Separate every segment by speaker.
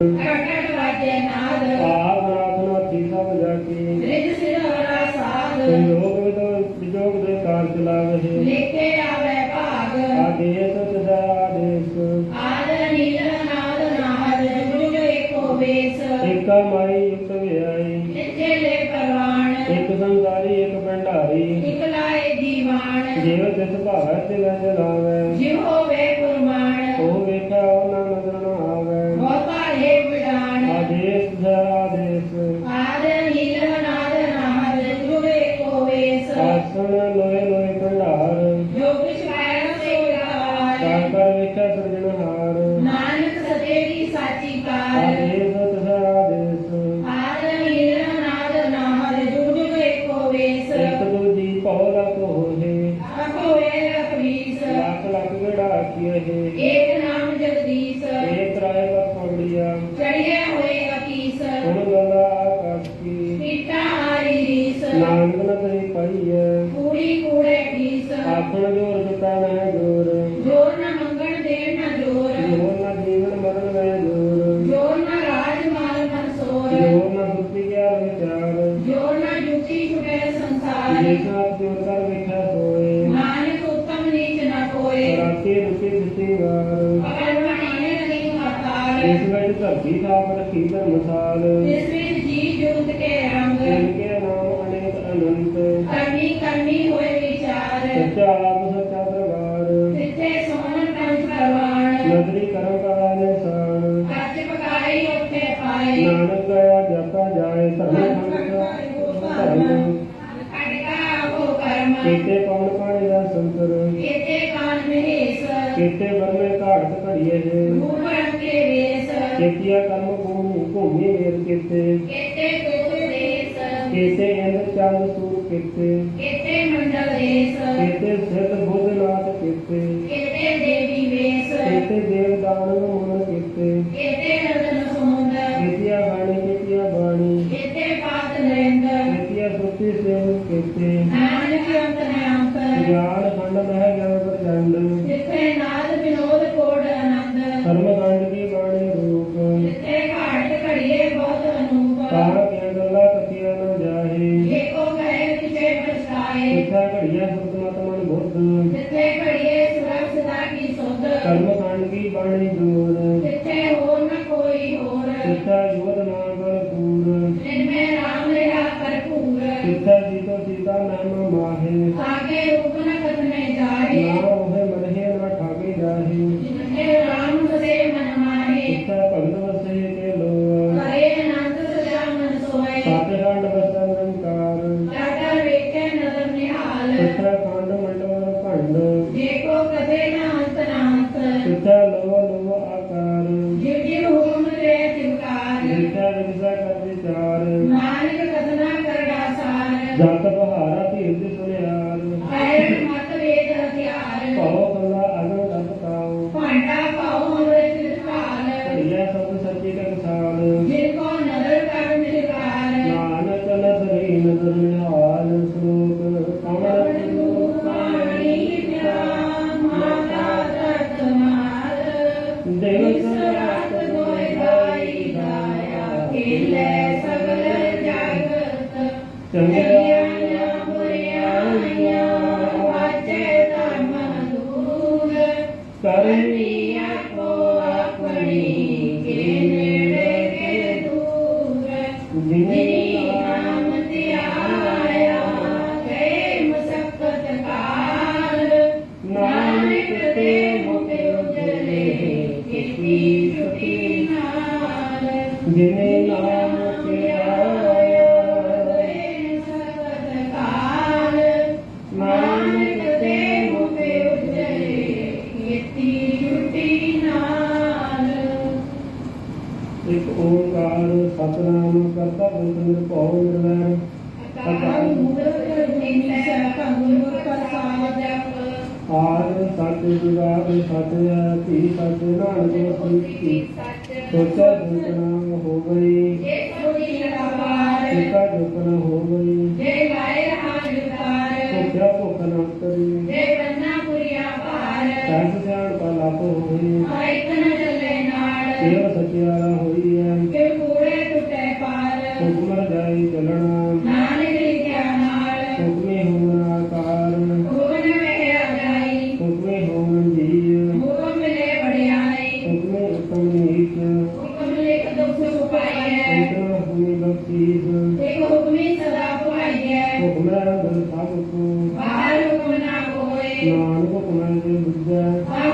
Speaker 1: ਘਟ ਵਾਜੇ ਨਾਦ
Speaker 2: ਆਦ ਆਤਮਾ ਤੀਸਾ ਵਜਾ ਕੀ
Speaker 1: ਰਿਜ ਸਿਰਵਰਾ ਸਾਧ
Speaker 2: ਸੰਯੋਗ ਵਿਦੋ ਵਿਜੋਗ ਦੇ ਕਾਰ ਚਲਾਵੇ
Speaker 1: ਲੇਕੇ ਆਵੇ ਭਾਗ
Speaker 2: ਆਦੇਸ ਤਦਾ ਆਦੇਸ
Speaker 1: ਆਦ ਨੀਲ ਨਾਦ ਨਾਦ ਜੁਗ ਏਕੋ ਵੇਸ
Speaker 2: ਏਕਾ ਮਾਈ ਇਕ ਵਿਆਈ
Speaker 1: ਜਿਥੇ ਲੈ ਪਰਵਾਣ
Speaker 2: ਇਕ ਸੰਸਾਰੀ ਇਕ ਭੰਡਾਰੀ।
Speaker 1: ਇਕ ਲਾਏ ਦੀਵਾਨ।
Speaker 2: ਜੇਵ ਤਿਤ ਭਾਵੈ ਤੇ
Speaker 1: ਲੈ ਜਲਾਵ
Speaker 2: ਕਾਂਤਾ ਵੇਖਿਆ ਸਰਜਣ ਹਾਰ
Speaker 1: ਨਾਨਕ ਸਦੇ ਦੀ ਸਾਚੀ ਕਾਰ।
Speaker 2: ਆਦੇਸ ਤਸਾ ਦੇ ਜੇਕਰ
Speaker 1: ਜੋਦਰ ਵਿੱਚ ਹੋਏ
Speaker 2: ਨਾਨਕ
Speaker 1: ਉਤਮ ਨੀਚ ਨਾ ਕੋਏ।
Speaker 2: ਰਾਤੀ ਰੁਕੀ ਦਿੱਤੀ ਵਾਰ।
Speaker 1: ਅਕਰਮ ਨਹੀਂ ਨਹੀਂ ਹਤਾਲ
Speaker 2: ਇਸ ਵਿੱਚ ਧਰਤੀ ਦਾ ਪਰ ਕੀ ਧਰਮਸਾਲ।
Speaker 1: ਇਸ ਵਿੱਚ ਜੀ ਜੁਗਤ
Speaker 2: ਕੇਤੇ ਇੰਦ ਚੰਦ ਸੂਰ ਕੇਤੇ।
Speaker 1: ਕੇਤੇ ਮੰਡਲ ਦੇਸ।
Speaker 2: ਕੇਤੇ ਸਿਧ ਬੁੱਧ ਨਾਥ ਕੇਤੇ। ਕਰਮ ਕਾਂਡ ਕੀ ਬਾਣੀ ਦੂਰ You. ਸਤਿ
Speaker 1: ਅਤੀ
Speaker 2: ਸਤਿ ਨਾਨਕ ਪ੍ਰੀਤੀ ਸੋਚਾ ਦੁਤਨਾ ਹੋ ਗਈ।
Speaker 1: 那那个困难
Speaker 2: 的物件。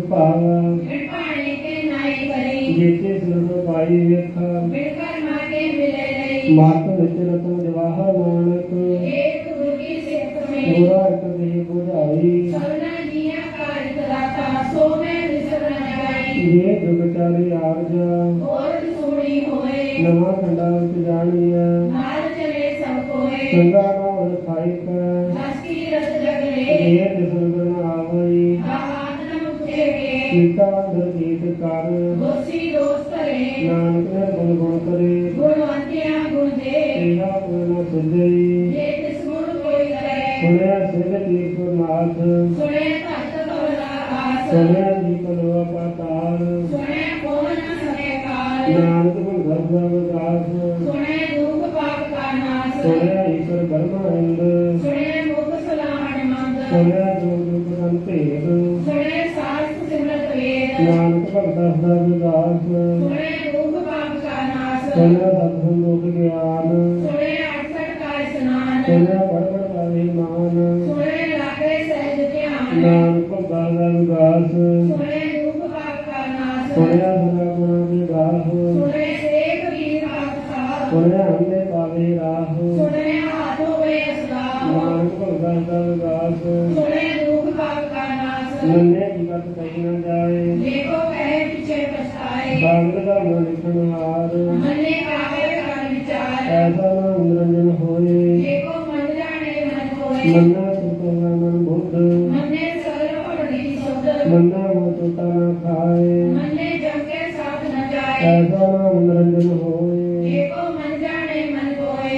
Speaker 2: ਭਾਵਾ ਜੇਤੇ ਸੁਰਤ ਪਾਈ ਵੇਖਾ। ਕੀਤਾ ਗੀਤ ਕਰ।
Speaker 1: ਦੋਸੀ ਦੋਸਤ ਰੇ
Speaker 2: ਨਾਨਕ ਨੇ ਗੁਣ ਗੁਣ ਕਰੇ।
Speaker 1: ਗੁਣਵੰਤਿਆ ਗੁਣ ਦੇ।
Speaker 2: ਤੇਰਾ ਗੁਣ ਸਿੱਧਈ
Speaker 1: ਜੇ ਤਿਸ ਗੁਣ ਕੋਈ ਕਰੇ।
Speaker 2: ਸੁਣਿਆ ਸਿਧ ਤੀਰਥ ਨਾਥ।
Speaker 1: ਸੁਣੇ ਭਗਤ ਕਵਲਾ ਆਸ।
Speaker 2: ਸੁਣਿਆ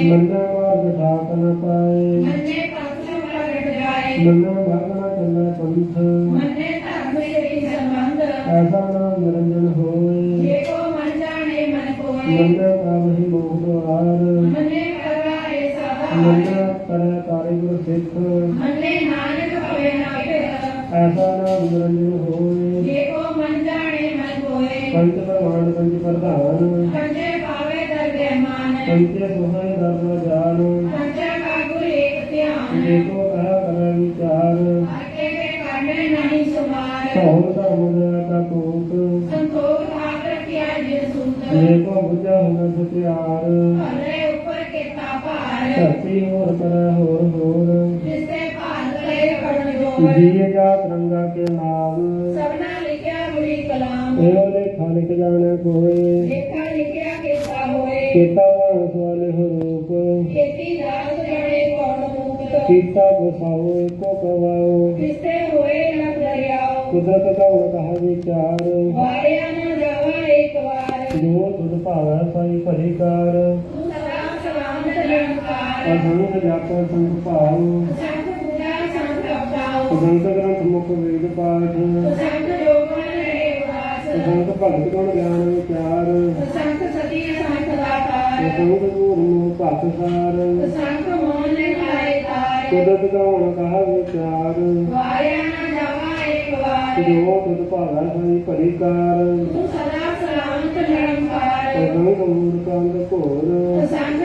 Speaker 2: ਮਨ
Speaker 1: ਕੋਏ
Speaker 2: ਮੰਨਾ ਮਾਰਗ ਠਾਕ ਨ ਪਾਏ।
Speaker 1: ਮੰਨੇ ਪਥ ਪ੍ਰਗਟ ਜਾਏ।
Speaker 2: ਮੰਨਾ ਭਾਗਣਾ ਚੱਲਾ ਪੰਥ।
Speaker 1: ਮੰਨੇ ਧਰਮ ਸ੍ਰੀ ਸੰਬੰਧ।
Speaker 2: ਐਸਾ ਨਾ ਨਿਰੰਜਨ ਹੋਏ
Speaker 1: ਦੇਖੋ ਮਨ ਜਾਣੇ ਮਨ ਕੋਏ
Speaker 2: ਮੰਨਾ ਕਾਮਹੀ ਮੋਹ ਦੁਆਰ
Speaker 1: ਮੰਨੇ ਕਰਵਾਏ ਸਦਾ
Speaker 2: ਮੰਨਾ ਕਰੇ ਤਾਰੇ ਗੁਰ ਸਿੱਖ।
Speaker 1: ਮੰਨੇ ਮਾਨ
Speaker 2: ਪੰਚੇ ਸੁਹਾਈ ਦਰਨਾ ਜਾਣ।
Speaker 1: ਪੰਚਾ ਕਾ ਗੁਰ ਏਕ ਧਿਆਨ।
Speaker 2: ਏਕੋ ਕਹਾ ਕਰ ਵਿਚਾਰ।
Speaker 1: ਆਕੇ ਕੇ ਕਾਢੇ ਨਹੀਂ ਸੁਮਾਰ
Speaker 2: ਸਹੁ ਧਰਮ ਦਾ ਤਾ ਕੋਟ
Speaker 1: ਸੰਤੋਖ ਆਪ ਰਖਿਆ ਜਿਨ ਸੁੰਦਰ।
Speaker 2: ਏਕੋ ਬੁਝਾ ਹੁਨ ਸਤਿਆਰ।
Speaker 1: ਭਲੇ ਉੱਪਰ ਕੀਤਾ ਭਾਰ।
Speaker 2: ਧਰਤੀ ਹੋਰ ਕਰ ਹੋਰ ਹੋਰ।
Speaker 1: ਜਿਸੇ ਭਾਰ ਕਰੇ ਕਰਨ ਜੋਰ
Speaker 2: ਜੀਏ ਜਾ ਤਰੰਗਾ ਕੇ ਨਾਮ
Speaker 1: ਸਭਨਾ ਲਿਖਿਆ ਬੁਰੀ ਕਲਾਮ।
Speaker 2: ਇਹੋ ਲੇਖਾ ਲਿਖ ਜਾਣੇ ਕੋਏ।
Speaker 1: ਲੇਖਾ ਲਿਖਿਆ ਕੀਤਾ ਹੋਏ।
Speaker 2: ਕੀਤਾ ਹੋ ਰੂਪ
Speaker 1: ਖੇਤੀ ਦਾਸ ਜਾਣੇ ਕੌਣ ਮੁਕਤ?
Speaker 2: ਕੀਤਾ ਬਸਾਓ ਏਕੋ ਕਵਾਓ।
Speaker 1: ਕਿਸਤੇ ਹੋਏ ਲਗ ਦਰਿਆਓ।
Speaker 2: ਕੁਦਰਤ ਦਾ ਕਹਾ ਵਿਚਾਰ।
Speaker 1: ਵਾਰਿਆ ਨਾ ਜਾਵਾ ਇੱਕ ਵਾਰ।
Speaker 2: ਜੋ ਤੁਧ ਭਾਵੈ ਸਾਈ ਭਲੀ ਕਾਰ।
Speaker 1: ਤੂੰ ਸਦਾ ਸਲਾਮਤ ਨਿਰੰਕਾਰ।
Speaker 2: ਅਸੰਗ ਜਾਪੈ ਸੰਗ ਭਾਉ।
Speaker 1: ਸੰਤ ਪੂਜਾ ਸੰਤ ਅਪਦਾਓ
Speaker 2: ਅਸੰਗ ਗ੍ਰੰਥ ਮੁਖ ਵੇਦ ਪਾਠ।
Speaker 1: ਸੰਤ ਜੋਗਨ
Speaker 2: ਅਸੰਗ ਭਗਤ ਗੁਣ ਗਿਆਨ ਵਿਚਾਰ।
Speaker 1: ਸੰਤ ਸਤੀ ਸੰਤ ਦਾਤਾਰ
Speaker 2: ਗੁਰੂ ਨੂੰ ਭਗਤ ਸਾਰ।
Speaker 1: ਸੰਤ ਮੋਹਨ ਨੇ ਲਾਏ ਤਾਰ।
Speaker 2: ਕੁਦਰਤ ਗਾਉਣ ਕਹਾ ਵਿਚਾਰ।
Speaker 1: ਵਾਰਿਆ ਨਾ ਜਾਵਾ ਇੱਕ ਵਾਰ।
Speaker 2: ਜੋ ਤੁਧ ਭਾਵੈ ਸਾਈ ਭਲੀ ਕਾਰ।
Speaker 1: ਤੂੰ ਸਦਾ ਸਲਾਮਤ ਨਿਰੰਕਾਰ
Speaker 2: ਅਸੰਗ ਮੂਰਖੰਦ ਘੋਰ। ਅਸੰਖ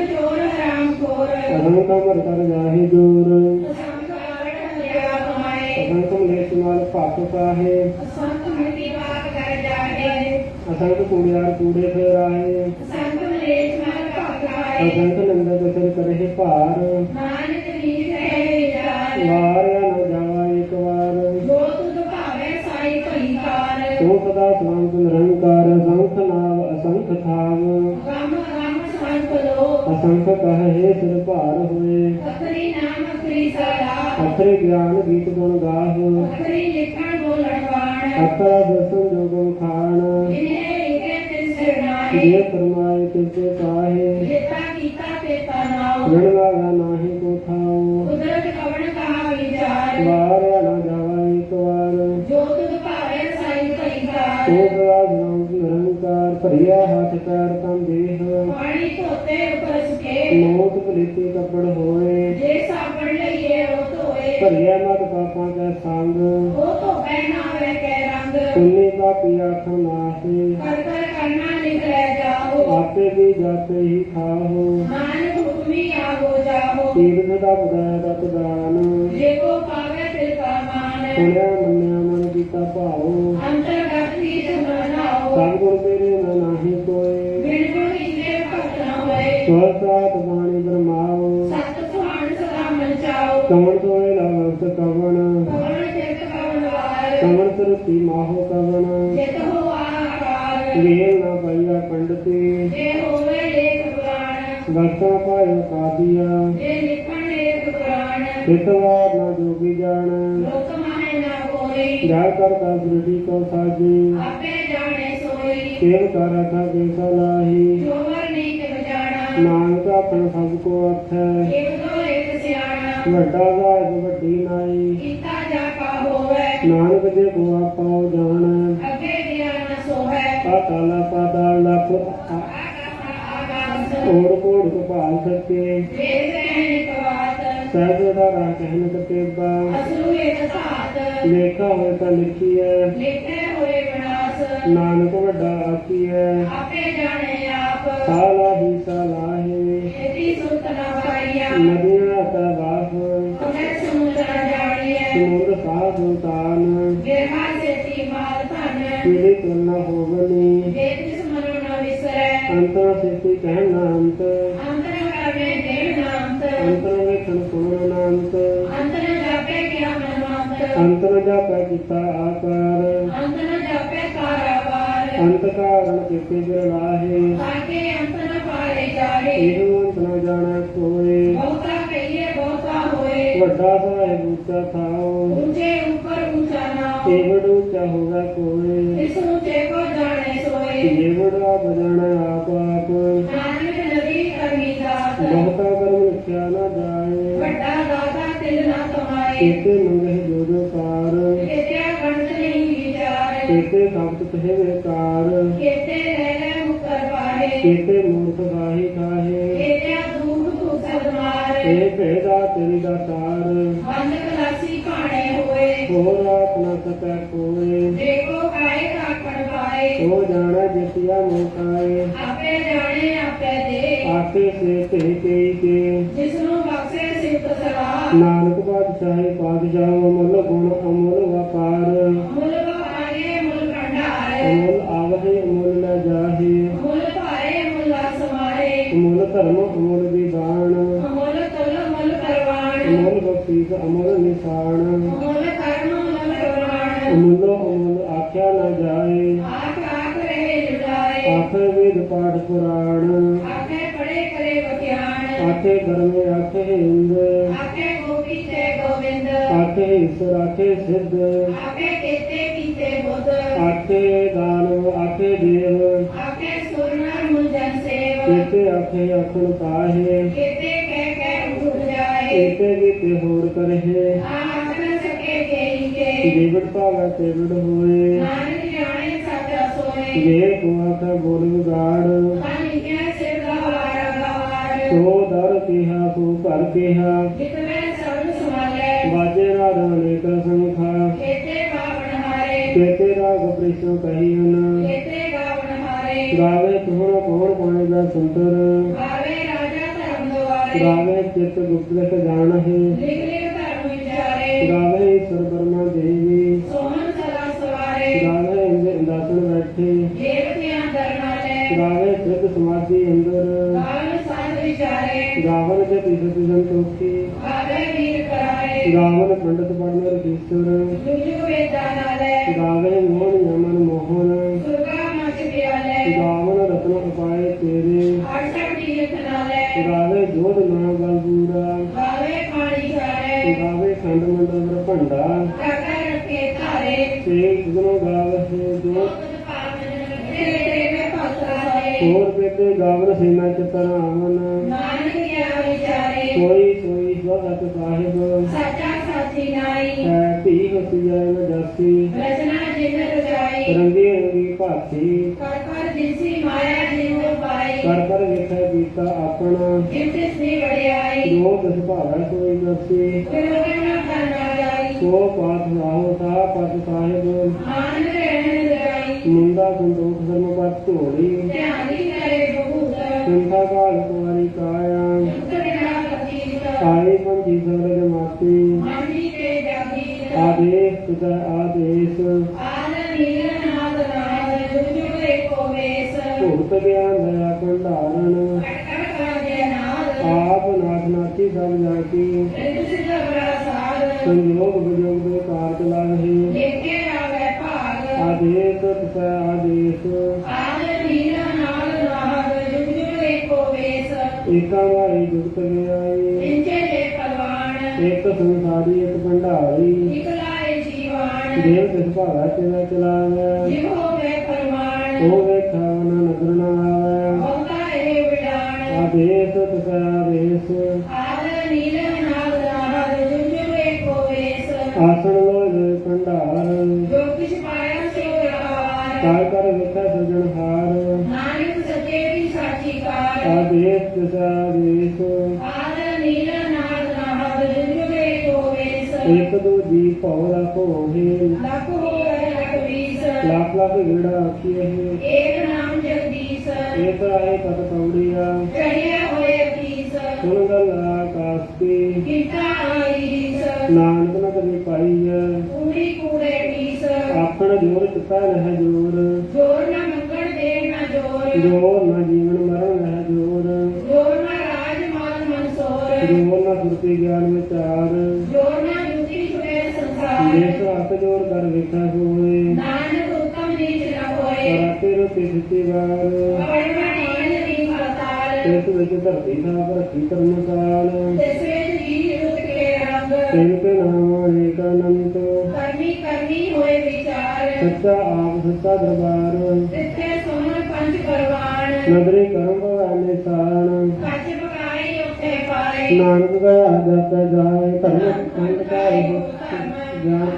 Speaker 2: ਅਮਰ ਕਰ ਜਾਹੇ ਜੋਰ
Speaker 1: ਅਸੰਖ ਕਾਰਣ ਹਰਿਆ ਕਮਾਏ।
Speaker 2: ਅਸੰਖ ਮਲੇਸ਼ ਨਾਲ ਭੱਤ ਪਾਹੇ
Speaker 1: ਅਸੰਖ ਮਿੱਟੀ ਬਾਤ ਕਰ
Speaker 2: ਅਸੰਖ ਕੂੜਿਆਰ ਕੂੜੇ ਫੇਰਾਏ
Speaker 1: ਅਸੰਖ ਮਲੇਸ਼ ਮਨ ਭਗਤ ਆਏ।
Speaker 2: ਅਸੰਖ ਨੰਦ ਦਸਰ ਕਰਹਿ ਭਾਰ।
Speaker 1: ਨਾਨਕ ਨੀਤ ਹੈ ਵਿਚਾਰ
Speaker 2: ਵਾਰਿਆ ਨ ਜਾਵਾ ਇੱਕ ਵਾਰ।
Speaker 1: ਜੋ ਤੁਧ ਭਾਵੇ ਸਾਈ ਭਈਕਾਰ
Speaker 2: ਤੂੰ ਸਦਾ ਸਲਾਮ ਨਿਰੰਕਾਰ ਅਸੰਖ ਨਾਮ ਅਸੰਖ ਥਾਵ।
Speaker 1: ਗਮ ਗਮ ਸੰਤ ਲੋ
Speaker 2: ਅਸੰਖ ਕਹੇ ਸਿਰ ਭਾਰ ਹੋਏ।
Speaker 1: ਅਖਰੀ ਨਾਮ ਅਖਰੀ ਸਦਾ।
Speaker 2: ਅਖਰੇ ਗਿਆਨ ਗੀਤ ਗੁਣ ਗਾਹ।
Speaker 1: ਅਖਰੀ ਲਿਖਣ ਬੋਲਣ ਬਾਣ।
Speaker 2: ਅਤਰਾ ਭਰਿਆ ਹੱਥ ਪੈਰ ਤਨ ਦੇਹ।
Speaker 1: ਪਾਣੀ ਧੋਤੇ ਉਪਰ ਸੁਖੇ
Speaker 2: ਮੋਤ ਭਲੀਤੀ ਕੱਪੜ ਹੋਏ।
Speaker 1: ਜੇ ਸਾਬਣ ਲਈਏ ਉਹ ਧੋਏ।
Speaker 2: ਭਰਿਆ ਮਤ ਪਾਪਾਂ ਕੈ ਸੰਗ।
Speaker 1: ਉਹ ਧੋਪੈ ਨਾਵੇ ਕੈ ਰੰਗ।
Speaker 2: ਸੁਨੀ ਪਾਪੀ ਆਖਣ ਨਾਹੀ
Speaker 1: ਕਰ ਕਰ ਕਰਨਾ ਨਿਕਲੇ ਜਾਓ
Speaker 2: ਆਪੇ ਵੀ ਜਾਤੇ ਹੀ ਖਾਹੋ।
Speaker 1: ਨਾਨਕ ਹੁਕਮੀ ਆਵੋ ਜਾਓ
Speaker 2: ਤੀਰਥ ਦਾ ਬਦਾਇ ਦਤ ਦਾਨ
Speaker 1: ਜੇ ਕੋ ਪਾਵੇ ਤਿਲ ਕਾ ਮਾਨ।
Speaker 2: ਸੁਣਿਆ ਮੰਨਿਆ ਮਨ ਕੀਤਾ ਭਾਉ ਸਵਸਾਤ ਬਾਣੀ ਬਰਮਾਓ
Speaker 1: ਸਤ ਸੁਹਾਣ ਸਦਾ ਮਨ ਚਾਓ
Speaker 2: ਕਵਣ ਤੋਏ ਲਵਤ ਕਵਣ
Speaker 1: ਕਵਣ ਚਿਤ ਕਵਣ ਵਾਰ।
Speaker 2: ਕਵਣ ਸਰਤੀ ਮਾਹੋ ਕਵਣ।
Speaker 1: ਜਿਤ ਹੋ ਆਕਾਰ।
Speaker 2: ਵੇਲ ਨਾ ਪਈਆ ਪੰਡਤੀ।
Speaker 1: ਜੇ ਹੋਵੇ ਲੇਖ ਪੁਰਾਣ।
Speaker 2: ਵਸਤਾ ਪਾਇਓ ਕਾਦੀਆ
Speaker 1: ਜੇ ਲਿਖਣ ਲੇਖ ਪੁਰਾਣ।
Speaker 2: ਇਤਵਾਰ ਨਾ ਜੋਗੀ ਜਾਣ।
Speaker 1: ਲੋਕ ਮਾਹੇ ਨਾ ਕੋਈ
Speaker 2: ਜਾ ਕਰ ਕਾ ਦ੍ਰਿੜੀ ਕੋ ਸਾਜੀ।
Speaker 1: ਆਪੇ ਜਾਣੇ ਸੋਈ
Speaker 2: ਸੇਵ ਕਰ ਰਥਾ ਕੇ ਸਲਾਹੀ
Speaker 1: ਜੋ ਵਰਨੀ ਕਿ ਬਜਾਣਾ
Speaker 2: ਨਾਨਕ ਆਪਣ ਸਭ ਕੋ ਅਰਥ ਹੈ।
Speaker 1: ਇੱਕ ਇੱਕ ਸਿਆਣਾ
Speaker 2: ਵੱਡਾ ਸਾਹਿਬ ਵੱਡੀ ਨਾਈ।
Speaker 1: ਕੀਤਾ ਜਾ ਕਾ ਹੋਵੇ।
Speaker 2: ਨਾਨਕ ਦੇ ਕੋ ਆਪਾਉ ਜਾਣ।
Speaker 1: ਅੱਗੇ ਗਿਆਨ ਸੋਹੈ।
Speaker 2: ਪਾਤਾਲਾ ਪਾਤਾਲ ਲਖ। ਓੜ ਕੋੜ ਕਪਾਲ ਸਕੇ।
Speaker 1: ਵੇਦ ਕਹਿਣ ਕਵਾਤ
Speaker 2: ਸਹਿਜ ਦਾ ਰਾ ਕਹਿਨ ਕਤੇਬਾ।
Speaker 1: ਅਸਰੂ ਇੱਕ ਸਾਥ
Speaker 2: ਲੇਖਾ ਹੋਏ ਤਾਂ ਲਿਖੀਐ।
Speaker 1: ਲਿਖੇ ਹੋਏ ਵਿਨਾਸ਼।
Speaker 2: ਨਾਨਕ ਵੱਡਾ ਆਖੀਐ।
Speaker 1: ਆਪੇ ਜਾਣੇ ਆਪ।
Speaker 2: ਸਾਲਾ ਹੀ ਸਾਲਾਹੇ ਨਦੀਆਂ ਕਾ ਵਾਸ
Speaker 1: ਉਹਨੇ ਸਮੁੰਦਰ ਜਾਣੀਐ
Speaker 2: ਸਮੁੰਦ ਸਾਹ ਸੁਲਤਾਨ।
Speaker 1: ਗਿਰਹਾ ਸੇਤੀ ਮਾਲ ਧਨ।
Speaker 2: ਪੀੜੀ ਤੁਲਨਾ ਹੋਵਨੀ।
Speaker 1: ਵੇਦ ਜਿਸ ਮਨੋ ਨਾ ਵਿਸਰੈ।
Speaker 2: ਅੰਤਰ ਸਿੱਧੀ ਕਹਿਣ ਨਾ ਅੰਤ।
Speaker 1: ਅੰਤਰ ਕਰਵੇ ਦੇਣ ਨਾਮਤ
Speaker 2: ਅੰਤਰ ਵੇਖਣ ਸੁਣਨ ਨਾ ਅੰਤ।
Speaker 1: ਅੰਤਰ ਜਾਪੇ ਕਿਆ ਮਨਵੰਤ
Speaker 2: ਅੰਤਰ ਜਾਪੈ ਕੀਤਾ ਆਕਾਰ।
Speaker 1: ਅੰਤਰ ਜਾਪੇ ਕਾਰਾਵਾਰ
Speaker 2: ਅੰਤ ਕਾਰਨ ਕਿਤੇ ਬਿਰਲਾਹੇ।
Speaker 1: ਤਾਕੇ ਅੰਤ ਨ ਪਾਏ ਜਾਏ
Speaker 2: ਵੱਡਾ ਸਾਹਿਬ ਉੱਚਾ ਥਾਉ
Speaker 1: ਉੱਚੇ ਉੱਪਰ ਉੱਚਾ ਨਾਮ
Speaker 2: ਏਵੜ ਉੱਚਾ ਹੋਗਾ ਕੋਏ।
Speaker 1: ਇਸ ਉੱਚੇ ਕੋ ਜਾਣੇ ਸੋਏ।
Speaker 2: ਏਵੜ ਆਪ ਆਪ।
Speaker 1: ਨਾਨਕ ਨਦੀ ਕਰਮੀ ਦਾਤ।
Speaker 2: ਬਹੁਤਾ ਕਰਮ ਲਿਖਿਆ ਨਾ ਜਾਏ।
Speaker 1: ਵੱਡਾ ਦਾਤਾ ਤਿਲ ਨਾ ਕਮਾਏ।
Speaker 2: ਕੀਤੇ ਮੰਗਹਿ ਜੋ ਜੋ ਕਾਰ
Speaker 1: ਕਿਤੇ ਗਣਤ ਨਹੀਂ ਵਿਚਾਰ।
Speaker 2: ਕੀਤੇ ਸਬਦ ਕਹੇ ਕੋਏ
Speaker 1: ਦੇਖੋ ਕਾਏ ਕਾਕਣ ਪਾਏ
Speaker 2: ਉਹ ਜਾਣਾ ਜਿਤਿਆ ਮੋਕਾਏ
Speaker 1: ਆਪੇ ਜਾਣੇ ਆਪੇ ਦੇ
Speaker 2: ਆਕੇ ਸੇ ਤੇ ਕਈ ਕੇ
Speaker 1: ਜਿਸ ਨੂੰ ਬਖਸ਼ੇ ਸਿਫਤ ਸਲਾਹ।
Speaker 2: ਨਾਨਕ ਬਾਦਸ਼ਾਹੀ ਪਾਦਸ਼ਾਹ ਅਮਲ ਗੁਣ ਅਮਲ ਵਪਾਰ।
Speaker 1: ਮੁੱਲ ਵਪਾਰੇ ਮੁੱਲ ਭੰਡਾਰ।
Speaker 2: ਅਮਲ ਆਵਹਿ ਅਮਲ ਨ ਜਾਹੇ।
Speaker 1: ਮੁੱਲ ਭਾਰੇ ਮੁੱਲ ਸਮਾਰੇ
Speaker 2: ਅਮਲ ਧਰਮ ਅਮਲ ਵਿਦਾਨ
Speaker 1: ਮੁੱਲ ਤੁਲ ਮੁੱਲ ਕਰਵਾਣ।
Speaker 2: ਅਮਲ ਬਖਸ਼ੀਸ਼ ਅਮਲ ਨਿਸ਼ਾਨ।
Speaker 1: ਮੁੱਲ
Speaker 2: ਪੁਰਾਣ
Speaker 1: ਆਖੇ
Speaker 2: ਕਰਮੇ ਆਖੇ ਇੰਦ।
Speaker 1: ਆਖੇ ਤੇ
Speaker 2: ਸਿੱਧ।
Speaker 1: ਆਖੇ ਬੁੱਧ।
Speaker 2: ਆਖੇ ਦਾਨਵ ਆਖੇ
Speaker 1: ਕਹਿ। ਉੱਠ ਜਾਏ।
Speaker 2: ਕੀਤੇ ਕੀਤੇ ਹੋਰ ਕਰਹਿ
Speaker 1: ਆਖ ਨ ਸਕੇ ਗਈ ਕੇ।
Speaker 2: ਜੀਵਨ ਭਾਵੈ ਤੇ ਜੇ ਕੋ ਆਖੈ ਬੋਲ ਵਿਗਾੜ
Speaker 1: ਖਾਨੀ ਕਿਆ ਸਿਰ ਦਾ ਵਾਰਾ ਗਵਾਰ
Speaker 2: ਸੋ ਦਰ ਕਿਹਾ ਸੋ ਘਰ ਕਿਹਾ।
Speaker 1: ਜਿਤ ਮੈਂ ਸਭ ਸੰਭਾਲੇ
Speaker 2: ਬਾਜੇ ਰਾਗ ਅਨੇਕ ਸੰਖਾ।
Speaker 1: ਕੀਤੇ ਗਾਵਣ ਹਾਰੇ
Speaker 2: ਕੇਤੇ ਰਾਗ ਪ੍ਰਿਸ਼ਨ ਕਹੀਨ
Speaker 1: ਕੀਤੇ ਗਾਵਣ ਹਾਰੇ
Speaker 2: ਗਾਵੇ ਤੁਹਣ ਕੋਣ ਪਾਣੇ ਦਾ ਸੰਤਰ
Speaker 1: ਗਾਵੇ ਰਾਜਾ ਧਰਮ ਦੁਆਰੇ
Speaker 2: ਗਾਵੇ ਚਿਤ ਗੁਪਤ ਲਿਖ ਜਾਣਹਿ।
Speaker 1: ਲਿਖ ਲਿਖ ਧਰਮ ਵਿਚਾਰੇ
Speaker 2: ਗਾਵੇ ਈਸ਼ਵਰ ਬਰਮਾ
Speaker 1: ਗਾਵਨ
Speaker 2: ਤੇ ਤਿਸਤੀ ਸੰਤੋਖੀ
Speaker 1: ਗਾਵੇ ਵੀਰ ਕਰਾਏ
Speaker 2: ਗਾਵਨ ਪੰਡਤ ਪੜਨ ਰਜੀਸ਼ਰ
Speaker 1: ਜੁਗ ਵੇਦਾਂ ਨਾਲੇ
Speaker 2: ਗਾਵੇ ਮੋਹਨ ਯਮਨ ਮੋਹਨ।
Speaker 1: ਸੁਰਗਾ ਮਚ ਪਿਆਲੇ
Speaker 2: ਗਾਵਨ ਰਤਨ ਉਪਾਏ ਤੇਰੇ।
Speaker 1: ਆਟਾ ਤੀਰਥ ਨਾਲੇ
Speaker 2: ਗਾਵੇ ਜੋਧ ਨਾ ਬਲਬੂਰਾ
Speaker 1: ਗਾਵੇ ਪਾਣੀ ਚਾਰੇ
Speaker 2: ਗਾਵੇ ਖੰਡ ਮੰਡਲ ਭੰਡਾ।
Speaker 1: ਕਾਕਾ ਰੱਖੇ ਧਾਰੇ।
Speaker 2: ਤੇ ਸੁਗਨੋ ਗਾਵੇ ਜੋ। ਹੋਰ ਬੇਤੇ ਗਾਵਨ ਸੇਨਾ ਚਤਰਾਵਨ
Speaker 1: ਨਾਨਕ ਕਿਆ ਵਿਚਾਰੇ
Speaker 2: ਕੋਈ ਕੋਈ ਸਵਤ ਸਾਹਿਬ।
Speaker 1: ਸਾਚਾ ਸਾਥੀ ਨਾਈ।
Speaker 2: ਹੈ ਧੀ ਹਸੀ ਜਾਇ ਨ ਜਾਸੀ
Speaker 1: ਰਚਨਾ ਜਿਨ ਰਜਾਈ।
Speaker 2: ਰੰਗੀ ਰੰਗੀ ਭਾਤੀ
Speaker 1: ਕਰ ਕਰ ਦਿਸੀ ਮਾਇਆ ਜਿਨ ਪਾਈ।
Speaker 2: ਕਰ ਕਰ ਵੇਖੈ ਕੀਤਾ ਆਪਣਾ।
Speaker 1: ਜਿਨ ਤਿਸ ਦੀ ਵਡਿਆਈ
Speaker 2: ਜੋ ਤਿਸ ਭਾਵੈ ਕੋਈ ਨਸੀ
Speaker 1: ਕਿਰੋਗਣ ਨਾ ਕਰਨਾ ਜਾਈ
Speaker 2: ਸੋ ਪਾਤ ਰਾਹੋ ਸਾ ਪਤ ਸਾਹਿਬ।
Speaker 1: ਮਾਨ ਰਹਿਣ ਜਾਈ
Speaker 2: ਮੁੰਡਾ ਸੰਤੋਖ ਧਰਮ ਪਤ ਢੋੜੀ
Speaker 1: ਧਿਆਨੀ ਕਰੇ ਬਹੁਤ।
Speaker 2: ਸੰਖਾ ਕਾਲ ਕੁਮਾਰੀ ਕਾਇਆ। ਆਦੇਸ਼ ਪਿਤਾ ਆਦੇਸ਼
Speaker 1: ਆਦ ਨਾਦ ਨਾਦ ਜੁਗ ਏਕੋ ਵੇਸ
Speaker 2: ਭੁਗਤ ਗਿਆਨ ਦਇਆ ਕੰਧਾਰਨ ਆਪ ਨਾਥ ਨਾਥੀ ਸਭ ਜਾਤੀ
Speaker 1: ਰਿਤ
Speaker 2: ਸੰਯੋਗ ਵਿਜੋਗ ਦੇ ਕਾਰਜ ਲਾਗਹਿ ਆਦੇਸ਼ ਪਿਤਾ ਆਦੇਸ਼
Speaker 1: ਆਦ ਨਾਦ ਨਾਦ ਜੁਗ ਏਕੋ ਵੇਸ
Speaker 2: ਏਕਾ ਵਾਰੀ ਜੁਗਤ ਗਿਆਈ ਇੱਕ ਸੰਸਾਰੀ ਇੱਕ ਭੰਡਾਰੀ ਦੇਵ ਤਿਸ ਭਾਵਾ ਚਲਾ ਚਲਾਵੇ।
Speaker 1: ਜਿਵ ਹੋਵੇ ਪਰਮਾਨ
Speaker 2: ਉਹ ਵੇਖਾ ਨਾ ਨਦਰ ਨਾ ਆਵੇ।
Speaker 1: ਬਹੁਤਾ ਇਹ ਵਿਡਾਣ
Speaker 2: ਆਦੇਸ਼ ਤਿਸ ਆਦੇਸ਼।
Speaker 1: ਆਦ ਨੀਲ ਨਾਦ ਜੁਗ ਜੁਗ ਏਕੋ ਵੇਸ
Speaker 2: ਆਸਣ ਲੋਇ ਭੰਡਾਰ
Speaker 1: ਜੋ ਕਿਛ ਪਾਇਆ ਸੋ ਰਖਾਰ
Speaker 2: ਕਾਲ ਕਰ ਵੇਖਾ ਸਜਣ ਹਾਰ।
Speaker 1: ਨਾਨਕ ਸੱਚੇ ਦੀ ਸਾਚੀ ਕਾਰ
Speaker 2: ਆਦੇਸ਼ ਤਿਸ ਆਦੇਸ਼।
Speaker 1: ਆਦ
Speaker 2: ਇੱਕ ਦੂ ਜੀ ਭਉ ਰੱਖ ਹੋਏ
Speaker 1: ਲੱਖ ਹੋਵੇ ਲੱਖ ਵੀਸ
Speaker 2: ਲੱਖ ਲੱਖ ਗੇੜਾ ਆਖੀਏ
Speaker 1: ਏਕ ਨਾਮ ਜਗਦੀਸ਼।
Speaker 2: ਇਹ ਆਏ ਪਤ ਕੌੜੀਆ
Speaker 1: ਚੜਿਆ ਹੋਏ ਪੀਸ
Speaker 2: ਸੁਣ ਗੱਲ ਆਕਾਸ ਕੀ।
Speaker 1: ਕੀਤਾ ਆਈ ਰੀਸ।
Speaker 2: ਨਾਨਕ ਨ ਕਦੇ ਪਾਈ ਹੈ
Speaker 1: ਪੂਰੀ ਕੂੜੇ ਪੀਸ
Speaker 2: ਆਪਣ ਜੋਰ ਚਿੱਤਾ ਨਹਿ ਜੋਰ।
Speaker 1: ਜੋਰ ਨਾ ਮੰਗਣ ਦੇ ਨਾ ਜੋਰ।
Speaker 2: ਜੋਰ ਕਰ ਵੇਖਾ ਹੋਏ
Speaker 1: ਨਾਨਕ ਨੀਚ ਨ ਹੋਏ
Speaker 2: ਰਾਤੇ ਰੁਤੇ ਸਿੱਤੀ ਵਾਰ।
Speaker 1: ਪੜਨਾ ਨੀਨ ਦੀ ਮਤਾਲ
Speaker 2: ਇਸ ਵਿੱਚ ਧਰਤੀ ਸਾਬ ਰੱਖੀ ਕਰਮ ਕਾਲ
Speaker 1: ਤਿਸ ਵਿੱਚ ਜੀ ਰੁਤ ਕੇ ਰੰਗ।
Speaker 2: ਤਿਨ ਕੇ ਨਾਮ ਏਕ ਅਨੰਤ
Speaker 1: ਕਰਮੀ ਕਰਮੀ ਹੋਏ ਵਿਚਾਰ।
Speaker 2: ਸੱਚਾ ਆਪ ਸੱਚਾ ਦਰਬਾਰ।
Speaker 1: ਤਿੱਥੇ ਸੋਹਣ ਪੰਜ ਪਰਵਾਨ।
Speaker 2: ਨਦਰੀ ਕਰਮ ਭਵਾਨੇ ਸਾਣ
Speaker 1: ਕੱਚ ਪਕਾਈ ਉੱਤੇ ਪਾਏ।
Speaker 2: ਨਾਨਕ ਗਿਆ ਜਪ ਜਾਏ। ਧਰਮ ਕੰਡ ਕਾਇ ਜਾਨ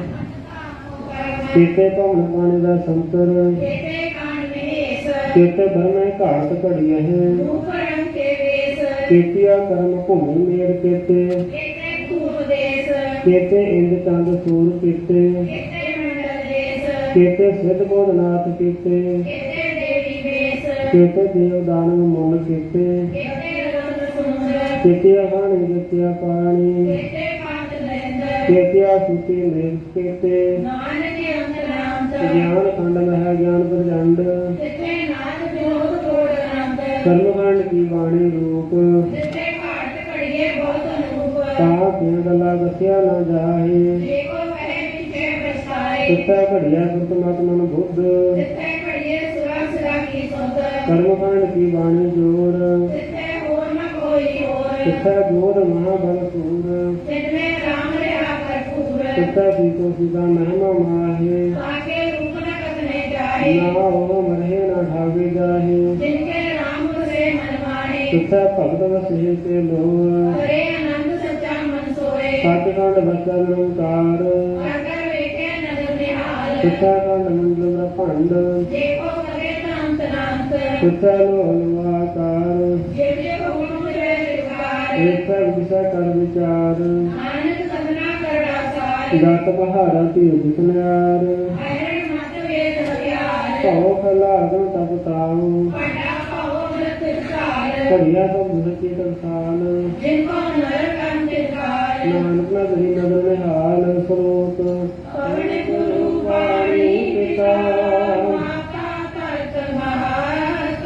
Speaker 2: ਕੀਤੇ ਭਵਨ ਪਾਣੀ ਦਾ ਸੰਤਰ।
Speaker 1: ਕੀਤੇ ਕਾਣ ਮਹੇਸ਼
Speaker 2: ਕੀਤੇ ਬਰਮੇ ਘਾਟ ਘੜੀਏ
Speaker 1: ਰੂਪ ਰੰਗ ਕੇ ਵੇਸ।
Speaker 2: ਕੀਤਿਆ ਕਰਮ ਭੂਮੀ ਮੇਰ ਕੀਤੇ।
Speaker 1: ਕੀਤੇ ਧੂਪ ਦੇਸ।
Speaker 2: ਕੀਤੇ ਇੰਦ ਚੰਦ ਸੂਰ ਕੀਤੇ।
Speaker 1: ਕੀਤੇ ਮੰਡਲ ਦੇਸ।
Speaker 2: ਕੀਤੇ ਸਿੱਧ ਬੋਧਨਾਥ ਕੀਤੇ।
Speaker 1: ਕੀਤੇ ਦੇਵੀ ਵੇਸ।
Speaker 2: ਕੀਤੇ ਦੇਵ ਦਾਨਵ ਮੁੰਨ ਕੀਤੇ।
Speaker 1: ਕੀਤੇ ਰਤਨ ਸੁੰਦਰ।
Speaker 2: ਕੀਤਿਆ ਬਾਣੀ ਕੀਤਿਆ ਪਾਣੀ।
Speaker 1: ਕੀਤੇ ਪੰਜ ਦਰਿੰਦਰ
Speaker 2: ਕੀਤਿਆ ਸੁਤੀ ਮੇਰ ਕੀਤੇ।
Speaker 1: ਅੰਤਰਾਂਤ
Speaker 2: ਗਿਆਨ ਖੰਡ ਮਹਿ ਗਿਆਨ ਪ੍ਰਜੰਡ
Speaker 1: ਤਿੱਥੇ ਨਾਦ ਜੋਤ ਕੋੜ ਅਨੰਦ
Speaker 2: ਕਰਮ ਖੰਡ ਕੀ ਬਾਣੀ ਰੂਪ।
Speaker 1: ਤਿੱਥੇ ਘਾਟ ਘੜੀਏ ਬਹੁਤ ਅਨੂਪ
Speaker 2: ਤਾ ਕਿਨ ਗੱਲਾਂ ਦੱਸਿਆ ਨਾ ਜਾਹੇ।
Speaker 1: ਜੇ ਕੋ ਵਹਿ ਪਿਛੇ ਬਸਾਏ
Speaker 2: ਕਿੱਥੇ ਘੜਿਆ ਗੁਰਤਮਤ ਮਨ ਬੁੱਧ।
Speaker 1: ਤਿੱਥੇ ਘੜੀਏ ਸੁਰਾ ਸੁਰਾ ਕੀ ਸੁਧ।
Speaker 2: ਕਰਮ ਖੰਡ ਕੀ ਬਾਣੀ ਜੋਰ
Speaker 1: ਤਿੱਥੇ ਹੋਰ ਨ ਕੋਈ ਹੋਰ।
Speaker 2: ਕਿੱਥੇ ਜੋਰ ਮਹਾਬਲ ਸੂਰ।
Speaker 1: ਤਿੱਥੇ ਰਾਮ ਰਿਹਾ ਭਰਪੂਰ।
Speaker 2: ਕਿੱਥੇ ਸੀਤੋ ਸੀਤਾ ਮਹਿਮਾ ਮਾਹੇ।
Speaker 1: ਨ ਕਤਨੇ ਜਾਏ
Speaker 2: ਨਾ ਹੋ ਮਰਹੇ ਨਾ ਠਾਗੇ ਜਾਹੇ।
Speaker 1: ਜਿਨਕੇ ਰਾਮ ਸੇ ਮਨ ਮਾਹੇ
Speaker 2: ਕਿੱਥੇ ਭਗਤ ਵਸੇ ਤੇ ਲੋਹ।
Speaker 1: ਹਰੇ ਆਨੰਦ ਸੱਚਾ ਮਨ ਸੋਏ
Speaker 2: ਸਤਿਖੰਡ ਬਚਨ ਨਿਰੰਕਾਰ
Speaker 1: ਅਗਰ ਵੇਖੇ ਨਦਰ ਨਿਹਾਲ।
Speaker 2: ਕਿੱਥੇ ਖੰਡ ਮੰਡਲ ਬ੍ਰਹਮੰਡ
Speaker 1: ਜੇ ਕੋ ਕਰੇ ਤਾਂਤ ਨਾਂਤ।
Speaker 2: ਕਿੱਥੇ ਲੋਲਵਾਕਾਰ
Speaker 1: ਜੇ ਜੇ ਹੁਕਮ ਤੇ ਵਿਕਾਰ
Speaker 2: ਏਕ ਵਿਸ਼ਾ ਕਰ ਵਿਚਾਰ।
Speaker 1: ਨਾਨਕ ਸਭਨਾ ਕਰੜਾ ਸਾਰ।
Speaker 2: ਜਤ ਬਹਾਰਾ
Speaker 1: ਮਤ ਵੇਦ ਹਥਿਆਰ
Speaker 2: ਭਉ ਖਲਾ ਅਗਨ ਤਪ ਤਾਉ
Speaker 1: ਵੱਡਾ ਭਾਉ ਮ੍ਰਿਤ ਵਿਚਾਰ
Speaker 2: ਘੜੀਆ ਸਭ ਸੱਚੇ ਤਰਸਾਨ।
Speaker 1: ਜਿਨ ਕੋ ਨਰਕ ਅੰਤਿਕਾਲ
Speaker 2: ਨਾਨਕ ਨਗਰੀ ਨਦਰ ਨਿਹਾਲ ਸਰੋਤ।
Speaker 1: ਪਵਨ ਗੁਰੂ ਪਾਣੀ ਪਿਤਾ ਮਾਤਾ ਤਰਤ ਮਹਾਤ